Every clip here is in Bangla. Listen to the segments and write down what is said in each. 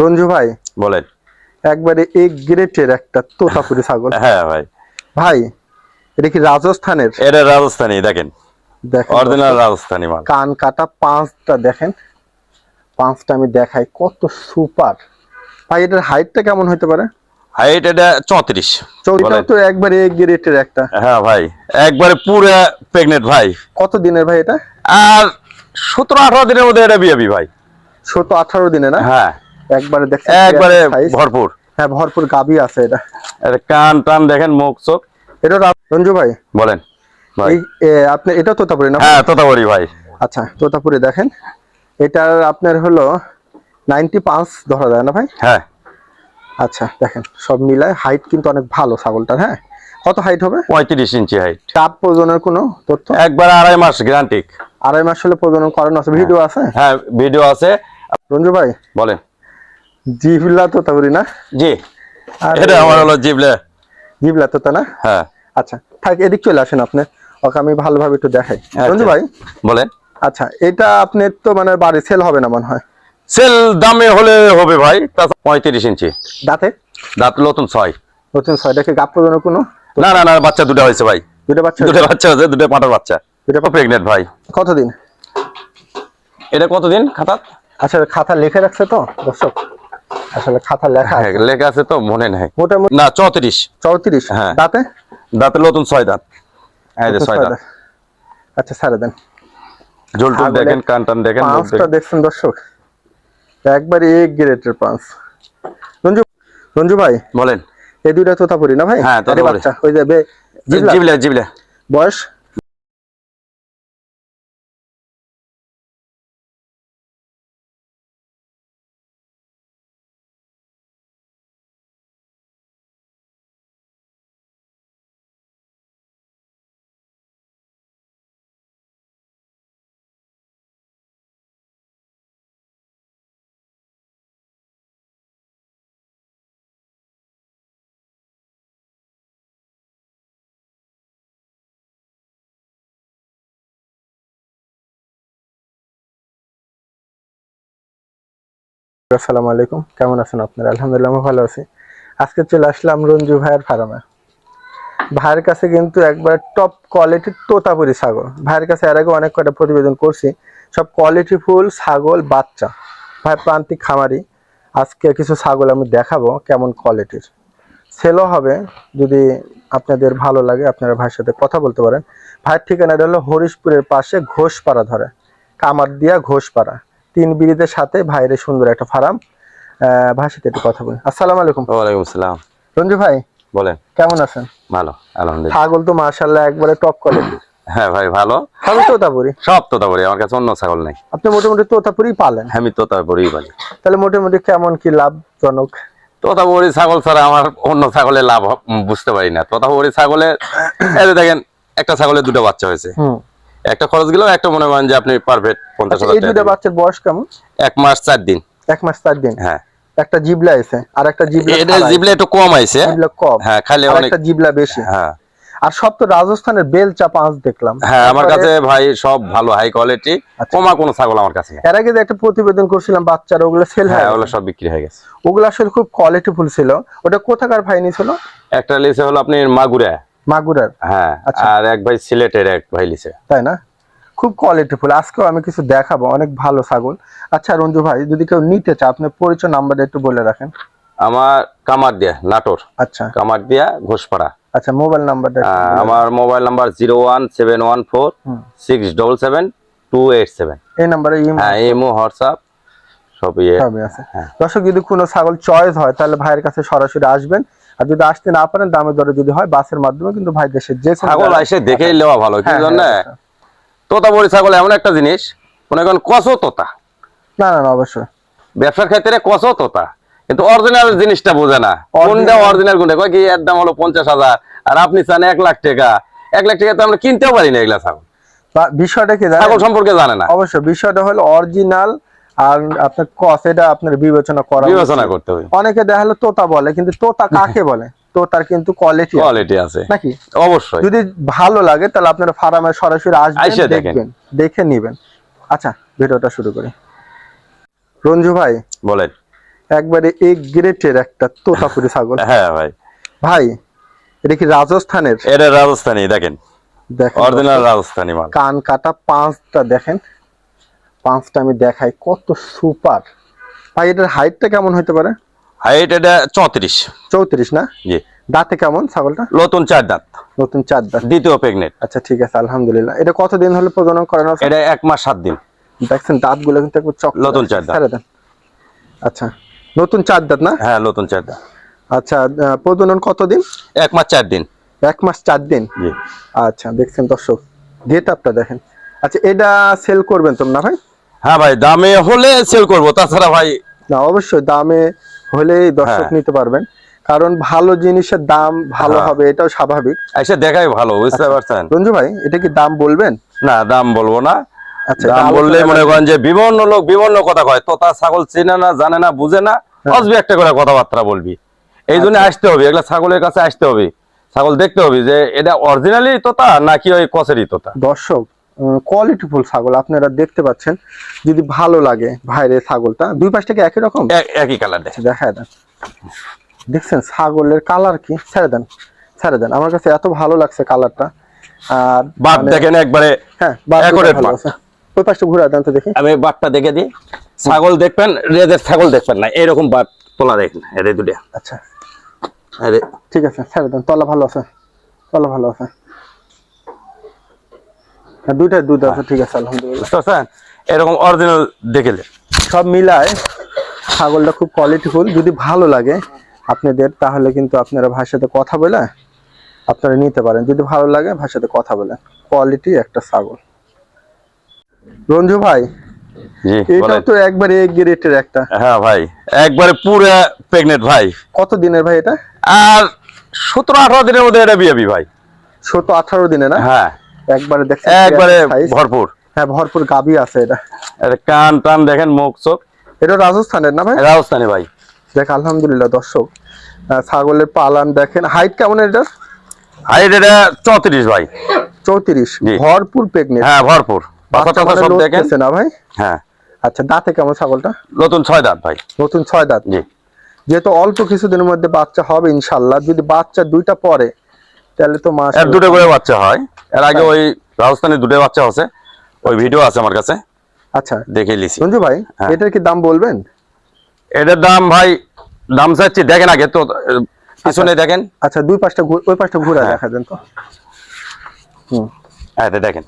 রঞ্জু ভাই বলেন। একবারে এ গ্রেটের একটা তোতাপুরি ছাগল। হ্যাঁ ভাই। ভাই এটা কি রাজস্থানের? এটা রাজস্থানি দেখেন। দেখেন অরিজিনাল রাজস্থানি মাল। কান কাটা পাঁচটা দেখেন। পাঁচটা আমি দেখাই কত সুপার। ভাই এটার হাইটটা কেমন হতে পারে? হাইট এটা চৌত্রিশ। চৌরিটাও তো একবারে এ গ্রেটের একটা। হ্যাঁ ভাই। একবারে পুরো প্রেগনেন্ট ভাই। কত দিনের ভাই এটা? আর সতেরো আঠারো দিনের মধ্যে এটা বিয়াবি ভাই। ছোট আঠারো দিনে না? হ্যাঁ। একবারে দেখছেন একবারে? ভরপুর। হ্যাঁ ভরপুর গাবি আছে এটা। এটা কান টান দেখেন মুখ চোখ। এটা রঞ্জু ভাই? বলেন ভাই। আপনি এটা তোতাপুরি না? হ্যাঁ তোতাবড়ি ভাই। আচ্ছা তোতাপুরি দেখেন। এটার আপনার হলো নাইনটি পাঁচ ধরা যায় না ভাই? হ্যাঁ। আচ্ছা দেখেন সব মিলায় হাইট কিন্তু অনেক ভালো ছাগলটার হ্যাঁ? কত হাইট হবে? পঁয়ত্রিশ ইঞ্চি হাইট চাপ প্রজনের কোনো তথ্য? একবার আড়াই মাস গ্যারান্টিক আড়াই মাস হলে প্রজনন করানো আছে? ভিডিও আছে? হ্যাঁ ভিডিও আছে। রঞ্জু ভাই? বলেন। জিবলা তোতাপুরি না? জি। এটা আমার হলো জিবলে। জিবলা তোতা না? হ্যাঁ। আচ্ছা থাক এদিক চলে আসেন আপনি। ওকে আমি ভালোভাবে একটু দেখাই। আচ্ছা। রঞ্জু ভাই? বলেন। আচ্ছা এটা আপনার তো মানে বাড়ি সেল হবে না মনে হয়? সেল দামে হলে হবে ভাই তা পঁয়ত্রিশ ইঞ্চি। দাঁতে? দাঁত নতুন ছয়। নতুন ছয়টাকে গাপ প্রজনের কোনো? না না না বাচ্চা দুটো হয়েছে ভাই। দুটো বাচ্চা দুটো বাচ্চা হয়েছে দুটো পাটার বাচ্চা। দুটো প্রেগনেন্ট ভাই। কতদিন? এটা কতদিন খাতা? আচ্ছা খাতা লিখে রাখছে তো দর্শক। আসলে খাতা লেখা হ্যাঁ, লেখা আছে তো মনে নাই। মোটামুটি না চৌত্রিশ। চৌত্রিশ? হ্যাঁ। দাঁতে? দাঁতে নতুন ছয় দাঁত। এই যে ছয় দাঁত। আচ্ছা ছাড়ে দেন। ঝোলটুল দেখেন কান টান দেখেন পাঁচটা দেখছেন দর্শক? একবারে এক গ্রেটের পাঁচ। রঞ্জু রঞ্জু ভাই বলেন। এই দুইটা তোতাপুরি না ভাই? হ্যাঁ। বাচ্চা ওই যাবে জিবলা। জিবলে জিবলে। বয়স? আসসালামু আলাইকুম। কেমন আছেন আপনারা? আলহামদুলিল্লাহ, আমি ভালো আছি। আজকে চলে আসলাম রঞ্জু ভাইয়ের ফার্মে ভাইয়ের কাছে কিন্তু একবার টপ কোয়ালিটির তোতাপুরি ছাগল। ভাইয়ের কাছে এর আগে অনেক কটা প্রতিবেদন করছি। সব কোয়ালিটি ফুল, ছাগল, বাচ্চা। ভাই প্রান্তিক খামারি। আজকে কিছু ছাগল আমি দেখাবো কেমন কোয়ালিটির সেলও হবে। যদি আপনাদের ভালো লাগে, আপনারা ভাইয়ের সাথে কথা বলতে পারেন। ভাইয়ের ঠিকানাটা হলো হরিশপুরের পাশে ঘোষপাড়া ধরে। কামার দিয়া ঘোষপাড়া। তিন বিড়িদের সাথে ভাইয়ের সুন্দর একটা ফার্ম। সাথে একটু কথা বলি। আসসালামু আলাইকুম। ওয়ালাইকুম আসসালাম। রঞ্জু ভাই বলেন। কেমন আছেন? ভালো আলহামদুলিল্লাহ। ছাগল তো মাশাল্লাহ একবারে টপ কোয়ালিটি হ্যাঁ ভাই ভালো। ছাগল তোতাপুরি? সব তোতাপুরি আমার কাছে অন্য ছাগল নাই। আপনি মোটামুটি তোতাপুরি পালেন? আমি তোতাপুরি বলি তাহলে মোটামুটি কেমন কি লাভজনক? তোতাপুরি ছাগল ছাড়া আমার অন্য ছাগলের লাভ বুঝতে পারি না। তোতাপুরি ছাগলে এই দেখেন একটা ছাগলের দুটো বাচ্চা হয়েছে। হুম। একটা খরচ গেলেও একটা মনে করেন যে আপনি পারফেক্ট পঞ্চাশ আচ্ছা, হাজার এই দুইটা বাচ্চার বয়স কেমন? এক মাস চার দিন। এক মাস চার দিন? হ্যাঁ। একটা জিবলা আছে আর একটা জিবলা এটা জিবলে একটু কম আছে। জিবলা কম। হ্যাঁ আর অনেক একটা জিবলা বেশি। হ্যাঁ। আর সব তো রাজস্থানের বেলচা পাঁচ দেখলাম। হ্যাঁ আমার কাছে ভাই সব ভালো হাই কোয়ালিটি আচ্ছা। কমা কোনো ছাগল আমার কাছে। এর আগে যে একটা প্রতিবেদন করছিলাম বাচ্চারা ওগুলো সেল হ্যাঁ ওগুলো সব বিক্রি হয়ে গেছে। ওগুলো আসলে খুব কোয়ালিটিফুল ছিল। ওটা কোথাকার ভাই নিছিল একটা লিসে হলো আপনি মাগুরা। মাগুরার? হ্যাঁ আচ্ছা। আর এক ভাই সিলেটের এক ভাই লিসে তাই না? খুব কোয়ালিটিফুল আজকেও আমি কিছু দেখাবো অনেক ভালো ছাগল। আচ্ছা রঞ্জু ভাই যদি কেউ নিতে চায় আপনার পরিচয় নাম্বারটা একটু বলে রাখেন। আমার কামার দিয়া নাটোর। আচ্ছা। কামার দিয়া ঘোষপাড়া। আচ্ছা মোবাইল নাম্বারটা। আমার mobile number zero one seven one four. Six double seven two eight seven এই নাম্বারে হ্যাঁ ইমো হোয়াটসঅ্যাপ সব সবই আছে। হ্যাঁ। দর্শক যদি কোনো ছাগল চয়েস হয় তাহলে ভাইয়ের কাছে সরাসরি আসবেন। আর যদি আসতে না পারেন দামে দরে যদি হয় বাসের মাধ্যমে কিন্তু ভাই দেশের যে ছাগল এসে দেখেই নেওয়া ভালো কি হ্যাঁ, জন্য? হ্যাঁ, তোতাবড়ি ছাগল এমন একটা জিনিস মনে করেন কসো তোতা। না না অবশ্যই। ব্যবসার ক্ষেত্রে কসো তোতা কিন্তু অরিজিনাল জিনিসটা বোঝে না। কোনটা অরিজিনাল কোনটা? কয় কি এর দাম হলো পঞ্চাশ হাজার আর আপনি চান এক লাখ টাকা। এক লাখ টাকা তো আমরা কিনতেও পারি না এগুলা ছাগল। বিষয়টা কি ছাগল সম্পর্কে জানে না। অবশ্যই বিষয়টা হলো অরিজিনাল আর আপনার কস এটা আপনার বিবেচনা করা বিবেচনা করতে হবে। অনেকে দেখা হলো তোতা বলে কিন্তু তোতা কাকে বলে? তোতার কিন্তু কোয়ালিটি কোয়ালিটি আছে। নাকি? অবশ্যই। যদি ভালো লাগে তাহলে আপনারা ফার্মে সরাসরি আসবেন দেখবেন দেখে নিবেন। আচ্ছা ভিডিওটা শুরু করি। রঞ্জু ভাই বলেন। একবারে এ গ্রেটের একটা তোতাপুরি ছাগল। হ্যাঁ ভাই। ভাই এটা কি রাজস্থানের? এটা রাজস্থানি দেখেন। দেখেন অরিজিনাল রাজস্থানি মাল। কান কাটা পাঁচটা দেখেন। পাঁচটা আমি দেখাই কত সুপার। ভাই এটার হাইটটা কেমন হতে পারে? হাইট এটা চৌত্রিশ। চৌত্রিশ না? জি। দাঁতে কেমন ছাগলটা? নতুন চার দাঁত। নতুন চার দাঁত। দ্বিতীয় প্রেগনেন্ট আচ্ছা ঠিক আছে আলহামদুলিল্লাহ। এটা কতদিন হলে প্রজনন করানো এটা এক মাস সাত দিন। দেখছেন দাঁতগুলো কিন্তু একবার চক নতুন চার দাঁত। দেন। আচ্ছা নতুন চার দাঁত না? হ্যাঁ নতুন চার দাঁত। আচ্ছা প্রজনন কতদিন? এক মাস চার দিন। এক মাস চার দিন? জি। আচ্ছা দেখছেন দর্শক গেট আপটা দেখেন। আচ্ছা এটা সেল করবেন তোমরা ভাই? হ্যাঁ ভাই দামে হলে সেল করব তাছাড়া ভাই না অবশ্যই দামে হলেই দর্শক হ্যাঁ। নিতে পারবেন। কারণ ভালো জিনিসের দাম ভালো হ্যাঁ। হবে এটাও স্বাভাবিক। এসে দেখাই ভালো বুঝতে আচ্ছা। পারছেন? রঞ্জু ভাই এটা কি দাম বলবেন? না দাম বলব না। আচ্ছা দাম বললে মনে করেন। যে বিভিন্ন লোক বিভিন্ন কথা কয় তোতা ছাগল চেনে না জানে না বুঝে না হ্যাঁ। আসবি একটা করে কথাবার্তা বলবি। এই জন্য আসতে হবে এগুলা ছাগলের কাছে আসতে হবে। ছাগল দেখতে হবে যে এটা অরিজিনালি তোতা নাকি ওই কসেরই তোতা? দর্শক কোয়ালিটিফুল ছাগল আপনারা দেখতে পাচ্ছেন যদি ভালো লাগে ভাইরে ছাগলটা দুই পাশটা কি একই রকম? এক- একই কালার দেখে দেন। দেখছেন ছাগলের কালার কি? ছেড়ে দেন ছেড়ে দেন। আমার কাছে এত ভালো লাগছে কালারটা আর বাট মানে- দেখেন একবারে হ্যাঁ। ওই পাশটা ঘুরে দেন তো দেখি। আমি বাটটা দেখে দিই। ছাগল দেখবেন রেদের ছাগল দেখবেন না। এরকম বাট তোলা দেখেন এরে দুটা আচ্ছা। আরে ঠিক আছে ছেড়ে দেন। তলা ভালো আছে। তলা ভালো আছে। হ্যাঁ দুইটাই দুধ আছে ঠিক আছে আলহামদুলিল্লাহ। এরকম অরিজিনাল দেখেলে। সব মিলায় ছাগলটা খুব কোয়ালিটিফুল যদি ভালো লাগে আপনাদের তাহলে কিন্তু আপনারা ভাইয়ের সাথে কথা বলে আপনারা নিতে পারেন। যদি ভালো লাগে ভাইয়ের সাথে কথা বলেন কোয়ালিটি একটা ছাগল। রঞ্জু ভাই এটা তো একবারে এক গ্রেটের একটা। হ্যাঁ ভাই। একবারে পুরো প্রেগনেন্ট ভাই। কত দিনের ভাই এটা? আর সতেরো আঠারো দিনের মধ্যে এটা বিয়ে ভাই। ছোট আঠারো দিনে না? হ্যাঁ। একবারে একবারে ভরপুর। হ্যাঁ ভরপুর গাবি আছে এটা। এর কান টান দেখেন মুখ চোখ। এটা রাজস্থানের না ভাই? রাজস্থানি ভাই। দেখ আলহামদুলিল্লাহ দর্শক। ছাগলের পালান দেখেন। হাইট কেমন এটা হাইট এটা চৌত্রিশ ভাই। চৌত্রিশ। ভরপুর প্রেগনেন্ট হ্যাঁ ভরপুর। টাতা সব দেখেন। না ভাই? হ্যাঁ। আচ্ছা দাঁতে কেমন ছাগলটা? নতুন ছয় দাঁত ভাই। নতুন ছয় দাঁত। জি। যেহেতু অল্প কিছুদিনের মধ্যে বাচ্চা হবে ইনশাল্লাহ। যদি বাচ্চা দুইটা পরে তাহলে তো মাস এর দুটো করে বাচ্চা হয়। এর আগে ওই রাজস্থানি দুটো বাচ্চা আছে। ওই ভিডিও আছে আমার কাছে। আচ্ছা। দেখে লিছি সঞ্জু ভাই হ্যাঁ। এটার কি দাম বলবেন? এটার দাম ভাই দাম চাচ্ছি দেখেন আগে তো পিছনে দেখেন। আচ্ছা দুই পাঁচটা ওই পাঁচটা ঘুরে হ্যাঁ। দেখা দেন তো। হুম। হ্যাঁ এটা দেখেন।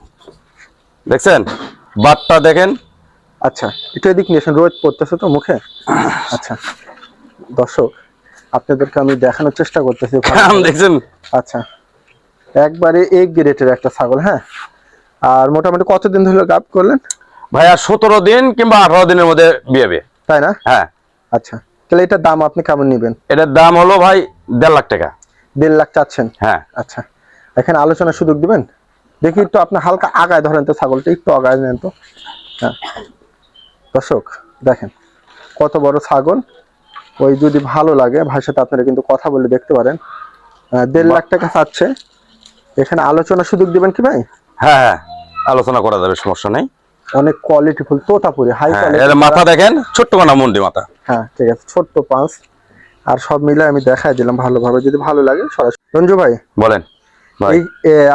দেখছেন? বাটটা দেখেন। আচ্ছা একটু এদিক নিয়ে আসেন, রোদ পড়তেছে তো মুখে। আচ্ছা। দর্শক আপনাদেরকে আমি দেখানোর চেষ্টা করতেছি কাম দেখছেন? আচ্ছা। একবারে এক গ্রেটের একটা ছাগল হ্যাঁ? আর মোটামুটি কতদিন ধরে গাপ করলেন? ভাইয়া সতেরো দিন কিংবা আঠারো দিনের মধ্যে বিয়ে। তাই না? হ্যাঁ। আচ্ছা তাহলে এটার দাম আপনি কেমন নেবেন? এটার দাম হলো ভাই দেড় লাখ টাকা। দেড় লাখ চাচ্ছেন? হ্যাঁ। আচ্ছা এখানে আলোচনার সুযোগ দিবেন? দেখি একটু আপনি হালকা আগায় ধরেন তো ছাগলটা একটু আগায় নেন তো। হ্যাঁ। দর্শক দেখেন কত বড় ছাগল। ওই যদি ভালো লাগে ভাইয়ের সাথে আপনারা কিন্তু কথা বলে দেখতে পারেন। দেড় লাখ টাকা চাচ্ছে। এখানে আলোচনার সুযোগ দিবেন কি ভাই? হ্যাঁ হ্যাঁ আলোচনা করা যাবে সমস্যা নেই। অনেক কোয়ালিটিফুল তোতাপুরি হাই হ্যাঁ কোয়ালিটি এর মাথা দেখেন ছোট্ট কোনা মুন্ডি মাথা। হ্যাঁ ঠিক আছে ছোট্ট পাঁচ। আর সব মিলে আমি দেখাই দিলাম ভালোভাবে যদি ভালো লাগে সরাসরি। রঞ্জু ভাই বলেন ভাই।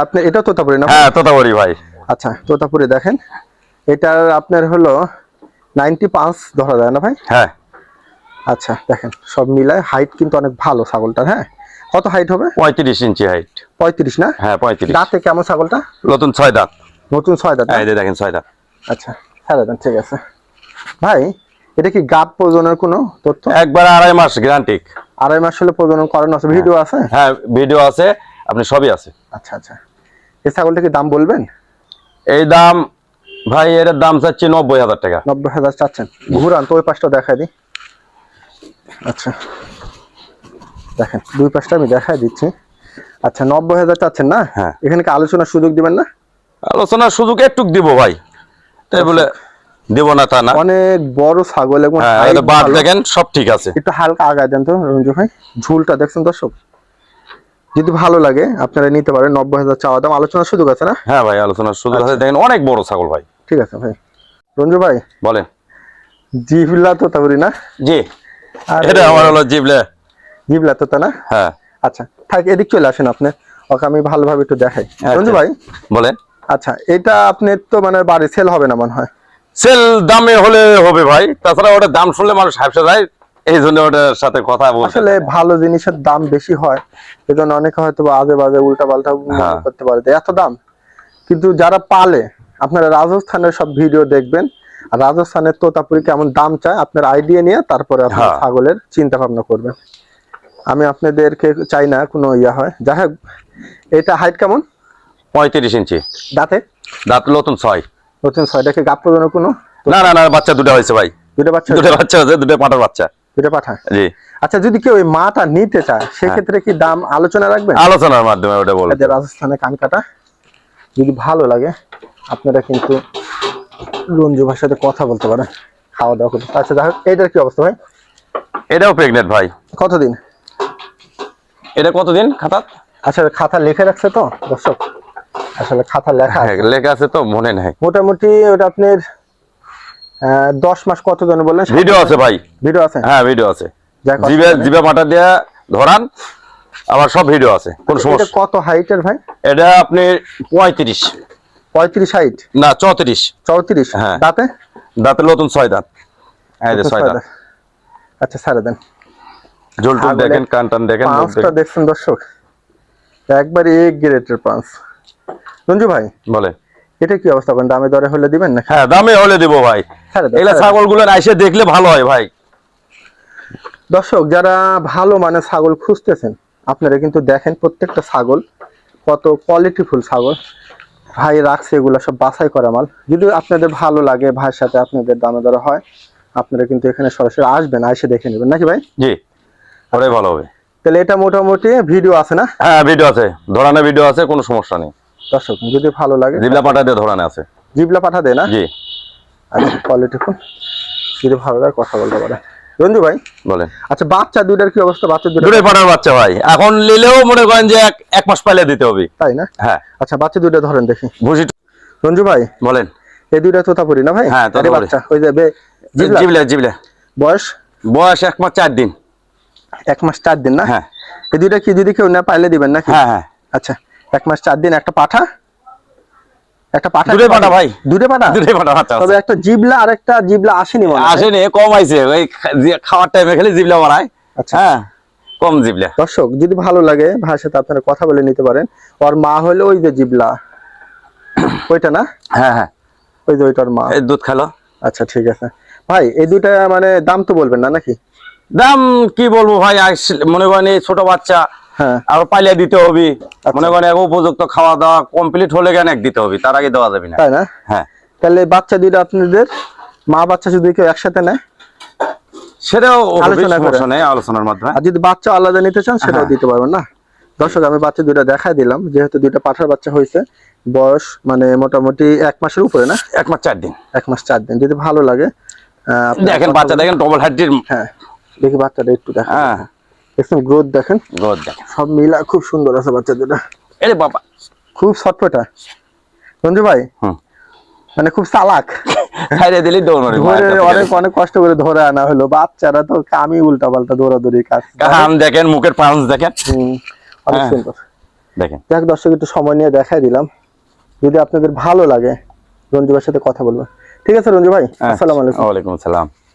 আপনি এটা তোতাপুরি না? হ্যাঁ তোতাবড়ি ভাই। আচ্ছা তোতাপুরি দেখেন। এটার আপনার হলো নাইনটি পাঁচ ধরা যায় না ভাই? হ্যাঁ। আচ্ছা দেখেন সব মিলায় হাইট কিন্তু অনেক ভালো ছাগলটার হ্যাঁ? কত হাইট হবে? পঁয়ত্রিশ ইঞ্চি হাইট পঁয়ত্রিশ না? হ্যাঁ পঁয়ত্রিশ। দাঁতে কেমন ছাগলটা? নতুন ছয় দাঁত। নতুন ছয় দাঁত? হ্যাঁ এই দেখেন ছয় দাঁত। আচ্ছা হ্যাঁ দেন ঠিক আছে। ভাই এটা কি গাব প্রজনের কোনো তথ্য? একবার আড়াই মাস গ্যারান্টিক আড়াই মাস হলে প্রজনন করানো আছে ভিডিও আছে? হ্যাঁ ভিডিও আছে আপনি সবই আছে। আচ্ছা আচ্ছা। এই ছাগলটা কি দাম বলবেন? এই দাম ভাই এর দাম চাচ্ছি নব্বই হাজার টাকা। নব্বই হাজার চাচ্ছেন। ঘুরান তো ওই পাশটা দেখাই দিই। আচ্ছা। দেখেন দুই পাশটা আমি দেখাই দিচ্ছি। আচ্ছা নব্বই হাজার চাচ্ছেন না? হ্যাঁ। এখানে কি আলোচনার সুযোগ দিবেন না? আলোচনার সুযোগ একটু দিব ভাই। তাই বলে দিব না তা না। অনেক বড় ছাগল এবং হ্যাঁ বাদ দেখেন সব ঠিক আছে। একটু হালকা আগায় দেন তো রঞ্জু ভাই। ঝুলটা দেখছেন দর্শক? যদি ভালো লাগে আপনারা নিতে পারেন নব্বই হাজার চাওয়া দাম। আলোচনার সুযোগ আছে না? হ্যাঁ ভাই আলোচনার সুযোগ আছে। দেখেন অনেক বড় ছাগল ভাই। ঠিক আছে ভাই। রঞ্জু ভাই বলেন। জিভলা তো তাবরি না? জি। এটা আমার হলো জিবলে। জিবলা তোতা না? হ্যাঁ। আচ্ছা থাক এদিক চলে আসেন আপনি। ওকে আমি ভালোভাবে একটু দেখাই। আচ্ছা। রঞ্জু ভাই? বলেন। আচ্ছা এটা আপনার তো মানে বাড়ি সেল হবে না মনে হয়? সেল দামে হলে হবে ভাই। তাছাড়া ওটা দাম শুনলে মানুষ হাসে যায়। এই জন্য ওটার সাথে কথা বলতে আসলে ভালো জিনিসের দাম বেশি হয়। এজন্য অনেকে হয়তো আজে বাজে উল্টা পাল্টা হ্যাঁ। করতে পারে এত দাম? কিন্তু যারা পালে আপনারা রাজস্থানের সব ভিডিও দেখবেন। আর রাজস্থানের তোতাপুরি কেমন দাম চায় আপনার আইডিয়া নিয়ে তারপরে আপনার হ্যাঁ। ছাগলের চিন্তা ভাবনা করবেন। আমি আপনাদেরকে চাই না কোনো ইয়া হয়। যাই হোক এটা হাইট কেমন? পঁয়ত্রিশ ইঞ্চি। দাঁতে? দাঁত নতুন ছয়। নতুন ছয়টাকে গাপ প্রদানো কোনো? না না না বাচ্চা দুটো হয়েছে ভাই। দুটো বাচ্চা দুটো বাচ্চা হয়েছে দুটো পাঠার বাচ্চা। দুটো পাঠায় জি। আচ্ছা যদি কেউ ওই মাটা নিতে চায় সেক্ষেত্রে কি দাম আলোচনা রাখবেন? আলোচনার মাধ্যমে ওটা বলব। রাজস্থানে কান কাটা যদি ভালো লাগে আপনারা কিন্তু রঞ্জু ভাষাতে সাথে কথা বলতে পারেন খাওয়া দাওয়া করতে। আচ্ছা দেখো এইটার কি অবস্থা ভাই? এটাও প্রেগনেন্ট ভাই। কতদিন? এটা কতদিন খাতা? আসলে খাতা লিখে রাখছে তো দর্শক। আসলে খাতা লেখা লেখা আছে তো মনে নাই। মোটামুটি ওটা আপনার দশ মাস কত জন বললেন ভিডিও আছে ভাই। ভিডিও আছে? হ্যাঁ ভিডিও আছে। জিবে। জিবে পাটা দিয়া ধরান আবার সব ভিডিও আছে কোন এটা সমস্যা? কত হাইটের ভাই? এটা আপনি পঁয়ত্রিশ। পঁয়ত্রিশ হাইট? না চৌত্রিশ। চৌত্রিশ। হ্যাঁ। দাঁতে? দাঁতে নতুন ছয় দাঁত। এই যে ছয় দাঁত। আচ্ছা ছাড়ে দেন। ছাগলের দেখেন কান টান দেখেন পাঁচটা দেখছেন দর্শক। একবারে এক গ্রেটের পাঁচ। রঞ্জু ভাই বলে। এটা কি অবস্থা? করেন দামে দরে হলে দিবেন না হ্যাঁ দামে হলে দিব ভাই। এগুলা ছাড়ে দেন। ছাগল আইসে দেখলে ভালো হয় ভাই। দর্শক যারা ভালো মানে ছাগল খুঁজতেছেন আপনারা কিন্তু দেখেন প্রত্যেকটা ছাগল কত কোয়ালিটিফুল ছাগল। ভাই রাখছে এগুলো সব বাছাই করা মাল। যদি আপনাদের ভালো লাগে ভাইয়ের সাথে আপনাদের দামে দরে হয় আপনারা কিন্তু এখানে সরাসরি আসবেন এসে দেখে নেবেন। নাকি ভাই? জি। ওটাই ভালো হবে। তাহলে এটা মোটামুটি ভিডিও আছে না? হ্যাঁ ভিডিও আছে। ধরানো ভিডিও আছে কোনো সমস্যা নেই। দর্শক যদি ভালো লাগে জিবলা পাটা দিয়ে ধরানো আছে। জিবলা পাঠা দেয় না? জি। আচ্ছা কোয়ালিটিফুল যদি ভালো লাগে কথা বলতে পারে। রঞ্জু ভাই? বলেন। আচ্ছা বাচ্চা দুইটার কি অবস্থা? বাচ্চা দুইটা দুটোই পাটার বাচ্চা ভাই। এখন নিলেও মনে করেন যে এক এক মাস পাইলে দিতে হবে। তাই না? হ্যাঁ। আচ্ছা বাচ্চা দুইটা ধরেন দেখি। ভুসি রঞ্জু ভাই? বলেন। এই দুইটা তোতাপুরি না ভাই? হ্যাঁ, তোতাপুরি। বাচ্চা ওই যে? জিবলে জিবলে। বয়স? বয়স এক মাস চার দিন। এক মাস চার দিন না? হ্যাঁ। এই দুইটা কি যদি কেউ না পাইলে দিবেন নাকি? হ্যাঁ হ্যাঁ। আচ্ছা এক মাস চার দিন একটা পাঠা? একটা পাঠা একটা পাঠা ভাই। দুটো পাঠা? দুটোই পাটা বাচ্চা আছে। তবে একটা জিবলা আর একটা জিবলা আসেনি মনে আসেনি কম আইছে। ওই খাওয়ার টাইমে খালি জিবলা বানায়। আচ্ছা। হ্যাঁ কম জিবলা। দর্শক যদি ভালো লাগে সাথে আপনারা কথা বলে নিতে পারেন। ওর মা হলো ওই যে জিবলা। ওইটা না? হ্যাঁ হ্যাঁ। ওই যে ওইটার মা। এই দুধ খালো। আচ্ছা ঠিক আছে। ভাই এই দুইটা মানে দাম তো বলবেন না নাকি? দাম কি বলব ভাই মনে করেন এই ছোট বাচ্চা হ্যাঁ। আর পাইলে দিতে হবে। মনে করেন উপযুক্ত খাওয়া দাওয়া কমপ্লিট হলে কেন এক দিতে হবে? তার আগে দেওয়া যাবে না। তাই না? হ্যাঁ। তাহলে বাচ্চা দুইটা আপনাদের মা বাচ্চা যদি কেউ একসাথে নেয়? সেটাও আলোচনার মাধ্যমে। আর যদি বাচ্চা আলাদা নিতে চান সেটাও হ্যাঁ। দিতে পারবেন না। দর্শক আমি বাচ্চা দুইটা দেখাই দিলাম। যেহেতু দুইটা পাঠার বাচ্চা হয়েছে বয়স মানে মোটামুটি এক মাসের উপরে না? এক মাস চার দিন। এক মাস চার দিন। যদি ভালো লাগে দেখেন বাচ্চা দেখেন ডবল হাড্ডির হ্যাঁ। দেখি বাচ্চাটা একটু দেখা হ্যাঁ। দেখছেন গ্রোথ দেখেন? গ্রোথ দেখেন। সব মিলা খুব সুন্দর আছে বাচ্চা দুটা এরে বাবা। খুব ছটপটা রঞ্জু ভাই হুম। মানে খুব চালাক। খাইরে দিলি দৌড় মারি অনেক অনেক কষ্ট করে ধরে আনা হলো। বাচ্চারা তো আমি উল্টা পাল্টা দৌড়াদৌড়ি কাজ কান দেখেন মুখের পাঁচ দেখেন। হুম, অনেক হ্যাঁ। সুন্দর। দেখেন। যাক দর্শক একটু সময় নিয়ে দেখাই দিলাম। যদি আপনাদের ভালো লাগে রঞ্জু ভাইয়ের সাথে কথা বলব ঠিক আছে রঞ্জু ভাই আসসালামু আলাইকুম। ওয়ালাইকুম আসসালাম।